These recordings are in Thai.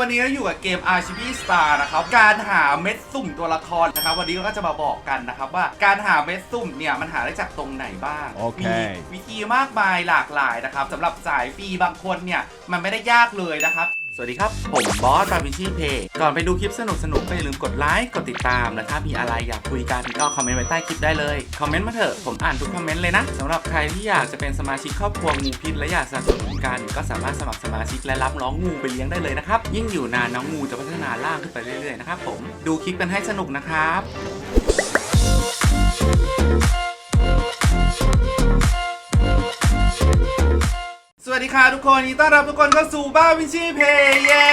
วันนี้เราอยู่กับเกม RGB Star นะครับ การหาเม็ดสุ่มตัวละครนะครับ วันนี้เราก็จะมาบอกกันนะครับว่าการหาเม็ดสุ่มเนี่ยมันหาได้จากตรงไหนบ้างโอเคมีวิธีมากมายหลากหลายนะครับสำหรับสายฟรีบางคนเนี่ยมันไม่ได้ยากเลยนะครับ สวัสดีครับ ผมบอสบาบิชีเพย์ก่อนไปดูคลิปสนุกๆก็อย่าลืมกดไลค์ กดติดตาม และถ้ามีอะไรอยากคุยกันก็คอมเมนต์ไว้ใต้คลิปได้เลย คอมเมนต์มาเถอะ ผมอ่านทุกคอมเมนต์เลยนะสำหรับใครที่อยากจะเป็นสมาชิกครอบครัวงูพิษและอยากสนับสนุนกันก็สามารถสมัครสมาชิกและรับน้องงูไปเลี้ยงได้เลยนะครับ ยิ่งอยู่นานน้องงูจะพัฒนาล่างขึ้นไปเรื่อยๆนะครับผม ดูคลิปกันให้สนุกนะครับ สวัสดีค่ะทุกคนยินดีต้อนรับทุกคนเข้าสู่บ้าวินชีเพย์เย้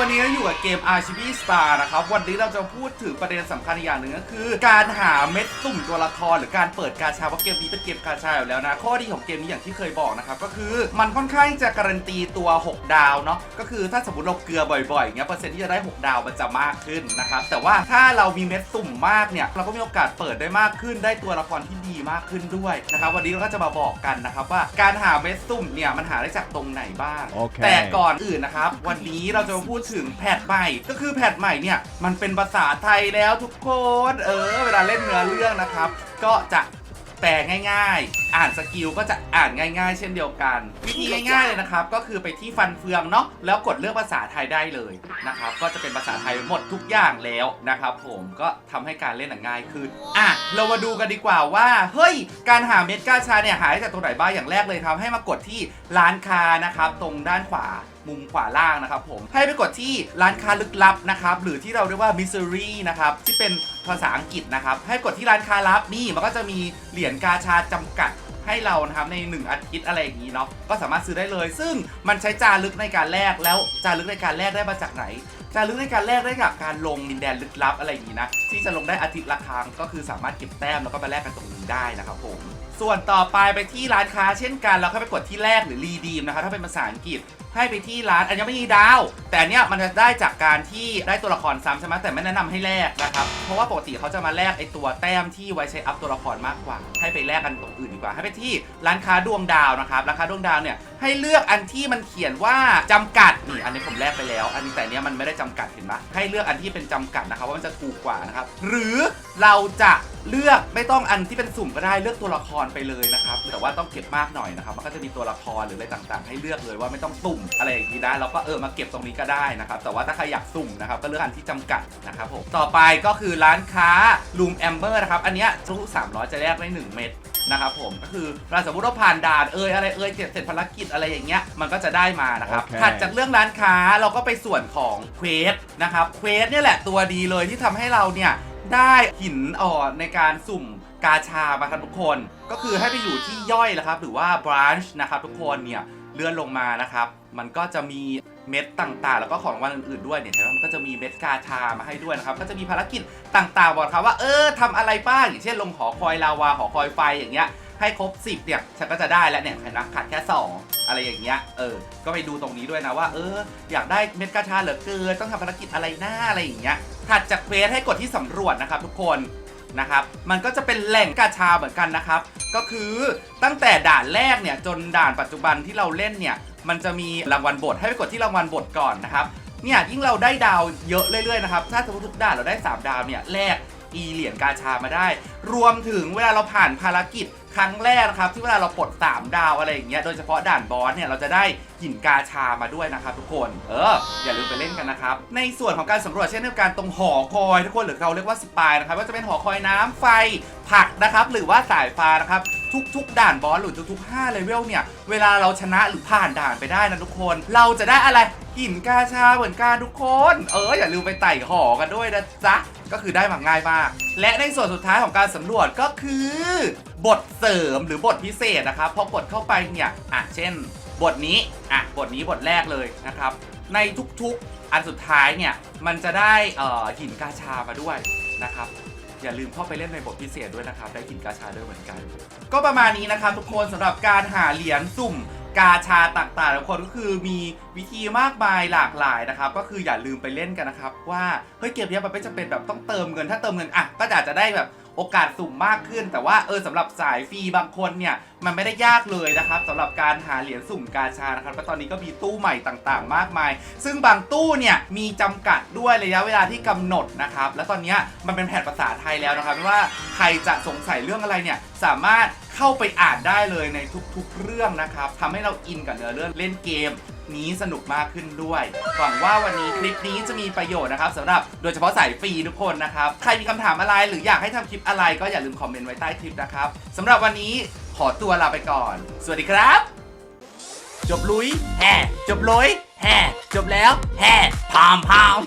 วันนี้เราอยู่กับเกม RGB Star นะครับ วันนี้เราจะพูดถึงประเด็นสำคัญอย่างหนึ่งก็คือ การหาเม็ดสุ่มตัวละครหรือการเปิดกาชาเพราะเกมนี้เป็นเกมกาชาอยู่แล้วนะ ข้อดีของเกมนี้อย่างที่เคยบอกนะครับ ก็คือมันค่อนข้างจะการันตีตัว 6 ดาวเนาะก็คือถ้าสมมติเราเกลือบ่อยๆอย่างเงี้ยเปอร์เซ็นต์ที่จะได้ 6 ดาวมันจะมากขึ้นนะครับแต่ว่าถ้าเรามีเม็ดสุ่มมากเนี่ยเราก็มีโอกาสเปิดได้มากขึ้น ได้ตัวละครที่ดีมากขึ้นด้วยนะครับวันนี้เราก็จะมาบอกกันนะครับว่าการหาเม็ดสุ่มเนี่ยมันหาได้จากตรงไหนบ้าง โอเค แต่ก่อนอื่นนะครับ วันนี้เราจะมาพูดถึงแพทใหม่ ก็คือแพทใหม่เนี่ย มันเป็นภาษาไทยแล้วทุกคน เออ เวลาเล่นเนื้อเรื่องนะครับ ก็จะ แปลง่าย ๆ อ่านสกิลก็จะอ่านง่าย ๆ เช่นเดียวกัน วิธีง่ายๆเลยนะครับ ก็คือไปที่ฟันเฟืองเนาะแล้วกดเลือกภาษาไทยได้เลยนะครับ ก็จะเป็นภาษาไทยหมดทุกอย่างแล้วนะครับ ผมก็ทำให้การเล่นง่ายขึ้นอะเรามาดูกันดีกว่าว่าเฮ้ยการหาเม็ดกาชาเนี่ยหาได้จากตรงไหนบ้างอย่างแรกเลยครับ ให้มากดที่ร้านค้านะครับ ตรงด้านขวา มุมขวาล่างนะครับผม ให้ไปกดที่ร้านค้าลึกลับนะครับ หรือที่เราเรียกว่า Misery นะครับ ที่เป็นภาษาอังกฤษนะครับ ให้กดที่ร้านค้าลับนี่มันก็จะมีเหรียญกาชาจำกัดให้เรานะครับใน 1 อาทิตย์อะไรอย่างนี้เนาะก็สามารถซื้อได้เลย ซึ่งมันใช้จารึกในการแลกแล้วจารึกในการแลกได้มาจากไหนจารึกในการแลกได้จากการลงดินแดนลึกลับอะไรอย่างนี้นะที่จะลงได้อาทิตย์ละครั้งก็คือสามารถเก็บแต้มแล้วก็มาแลกกันตรงนี้ได้นะครับผมส่วนต่อไปไปที่ร้านค้าเช่นกันเราค่อยไปกดที่แลกหรือรีดีมนะครับถ้าเป็นภาษาอังกฤษให้ไปที่ร้านอันยังไม่มีดาว แต่เนี้ยมันจะได้จากการที่ได้ตัวละครซ้ำใช่ไหมแต่ไม่แนะนำให้แลกนะครับ เพราะว่าปกติเขาจะมาแลกไอตัวแต้มที่ไว้ใช้อัพตัวละครมากกว่า ให้ไปแลกกันตรงอื่นดีกว่า ให้ไปที่ร้านค้าดวงดาวนะครับ ร้านค้าดวงดาวเนี่ยให้เลือกอันที่มันเขียนว่าจำกัดนี่อันนี้ผมแลกไปแล้ว อันนี้แต่เนี้ยมันไม่ได้จำกัดเห็นไหมให้เลือกอันที่เป็นจำกัดนะครับว่ามันจะถูกกว่านะครับ หรือเราจะเลือกไม่ต้องอันที่เป็นสุ่มก็ได้เลือกตัวละครไปเลยนะครับ แต่ว่าต้องเก็บมากหน่อยนะครับ มันก็จะมีตัวละครหรืออะไรต่างๆ ให้เลือกเลยว่าไม่ต้องสุ่มอะไรอย่างนี้นะเราก็เออมาเก็บตรงนี้ก็ได้นะครับแต่ว่าถ้าใครอยากสุ่มนะครับก็เลือกอันที่จำกัดนะครับผมต่อไปก็คือร้านค้าลูมแอมเบอร์นะครับอันเนี้ยทุก300จะแลกได้1เม็ดนะครับผมก็คือเราสมมติว่าผ่านด่านเอยอะไรเอยเสร็จเสร็จภารกิจอะไรอย่างเงี้ยมันก็จะได้มานะครับโอเคถัดจากเรื่องร้านค้าเราก็ไปส่วนของเควสนะครับเควสเนี่ยแหละตัวดีเลยที่ทำให้เราเนี่ยได้หินอ่อนในการสุ่มกาชามาครับทุกคน ก็คือให้ไปอยู่ที่ย่อยนะครับหรือว่า branch นะครับทุกคนเนี่ย เลื่อนลงมานะครับ มันก็จะมีเม็ดต่างๆ แล้วก็ของรางวัลอื่นๆด้วยเนี่ยเห็นไหมมันก็จะมีเม็ดกาชามาให้ด้วยนะครับ ก็จะมีภารกิจต่างๆบอกครับว่าเออทำอะไรบ้างอย่างเช่นลงหอคอยลาวาหอคอยไฟอย่างเงี้ยให้ครบ 10เนี่ยฉันก็จะได้แล้วเนี่ยเห็นไหมขาดแค่ 2 อะไรอย่างเงี้ยเออ ก็ไปดูตรงนี้ด้วยนะว่า เออ อยากได้เม็ดกาชาเหลือเกินต้องทำภารกิจอะไรหน้าอะไรอย่างเงี้ยถัดจากเควสให้กดที่สำรวจนะครับทุกคน นะครับ มันก็จะเป็นแหล่งกาชาเหมือนกันนะครับ ก็คือตั้งแต่ด่านแรกเนี่ยจนด่านปัจจุบันที่เราเล่นเนี่ย มันจะมีรางวัลบทให้ไปกดที่รางวัลบทก่อนนะครับ เนี่ยยิ่งเราได้ดาวเยอะเรื่อยๆนะครับ ถ้าสมมติทุกด่านเราได้ 3 ดาวเนี่ยแลกอีเหรียญกาชามาได้ รวมถึงเวลาเราผ่านภารกิจ ครั้งแรกนะครับที่เวลาเราปลด 3 ดาวอะไรอย่างเงี้ยโดยเฉพาะด่านบอสเนี่ยเราจะได้หินกาชามาด้วยนะครับทุกคนเอออย่าลืมไปเล่นกันนะครับ ในส่วนของการสำรวจเช่นเดียวกันตรงหอคอยทุกคนหรือเราเรียกว่าสปายนะครับว่าจะเป็นหอคอยน้ำไฟผักนะครับหรือว่าสายฟ้านะครับทุกๆ ด่านบอสหรือทุกๆ5เลเวลเนี่ยเวลาเราชนะหรือผ่านด่านไปได้นะทุกคน เราจะได้อะไรหินกาชาเหมือนกันทุกคน เอออย่าลืมไปไต่หอกันด้วยนะจ๊ะก็คือได้มาง่ายมาก และในส่วนสุดท้ายของการสำรวจก็คือ บทเสริมหรือบทพิเศษนะครับพอกดเข้าไปเนี่ยอะเช่น บทนี้อะบทนี้บทแรกเลยนะครับ ในทุกๆอันสุดท้ายเนี่ยมันจะได้เอ่อหินกาชามาด้วยนะครับอย่าลืมเข้าไปเล่นในบทพิเศษด้วยนะครับ ได้หินกาชาด้วยเหมือนกัน ก็ประมาณนี้นะครับทุกคนสำหรับการหาเหรียญสุ่มกาชาต่างๆทุกคนก็คือมีวิธีมากมายหลากหลายนะครับ ก็คืออย่าลืมไปเล่นกันนะครับ ว่าเฮ้ยเกมเนี้ยมันไม่จำเป็นแบบต้องเติมเงินถ้าเติมเงินอะก็อาจจะได้แบบ โอกาสสุ่มมากขึ้น แต่ว่าเออสำหรับสายฟรีบางคนเนี่ยมันไม่ได้ยากเลยนะครับสำหรับการหาเหรียญสุ่มกาชานะครับเพราะตอนนี้ก็มีตู้ใหม่ต่างๆ มากมาย ซึ่งบางตู้เนี่ยมีจำกัดด้วยระยะเวลาที่กำหนดนะครับแล้วตอนนี้มันเป็นแผนภาษาไทยแล้วนะครับไม่ว่าใครจะสงสัยเรื่องอะไรเนี่ยสามารถเข้าไปอ่านได้เลยในทุกๆ เรื่องนะครับทำให้เราอินกับเนื้อเรื่องเล่นเกม นี้สนุกมากขึ้นด้วย หวังว่าวันนี้คลิปนี้จะมีประโยชน์นะครับสำหรับโดยเฉพาะสายฟรีทุกคนนะครับ ใครมีคำถามอะไรหรืออยากให้ทำคลิปอะไรก็อย่าลืมคอมเมนต์ไว้ใต้คลิปนะครับสำหรับวันนี้ขอตัวลาไปก่อน สวัสดีครับ จบลุยแห่จบลุยแห่จบแล้วแห่พามพาม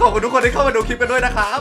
ขอบคุณทุกคนที่เข้ามาดูคลิปกันด้วยนะครับ